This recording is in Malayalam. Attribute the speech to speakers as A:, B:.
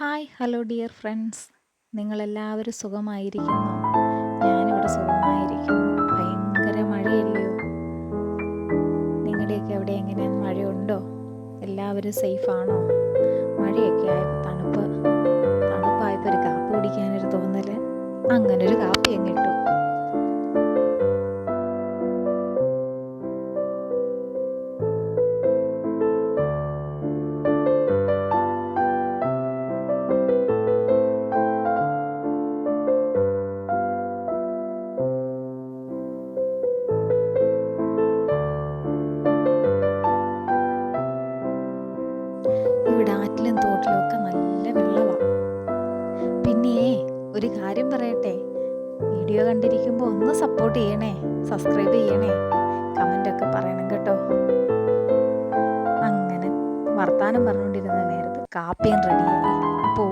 A: ഹായ് ഹലോ ഡിയർ ഫ്രണ്ട്സ് നിങ്ങളെല്ലാവരും സുഖമായിരിക്കുന്നു. ഞാനിവിടെ സുഖമായിരിക്കുന്നു. ഭയങ്കര മഴയല്ലയോ നിങ്ങളുടെയൊക്കെ അവിടെ എങ്ങനെയാണ് മഴയുണ്ടോ? എല്ലാവരും സേഫാണോ? മഴയൊക്കെ ആയപ്പോൾ തണുപ്പ്. തണുപ്പായപ്പോൾ ഒരു കാപ്പി കുടിക്കാനൊരു തോന്നൽ അങ്ങനൊരു കാപ്പി അങ്ങ് ഇട്ടു. ഒരു കാര്യം പറയട്ടെ? വീഡിയോ കണ്ടിരിക്കുമ്പോൾ ഒന്ന് സപ്പോർട്ട് ചെയ്യണേ സബ്സ്ക്രൈബ് ചെയ്യണേ കമന്റ് ഒക്കെ പറയണം കേട്ടോ. അങ്ങനെ വർത്താനം പറഞ്ഞുകൊണ്ടിരുന്ന നേരത്ത് കാപ്പിയും റെഡിയായി അപ്പോൾ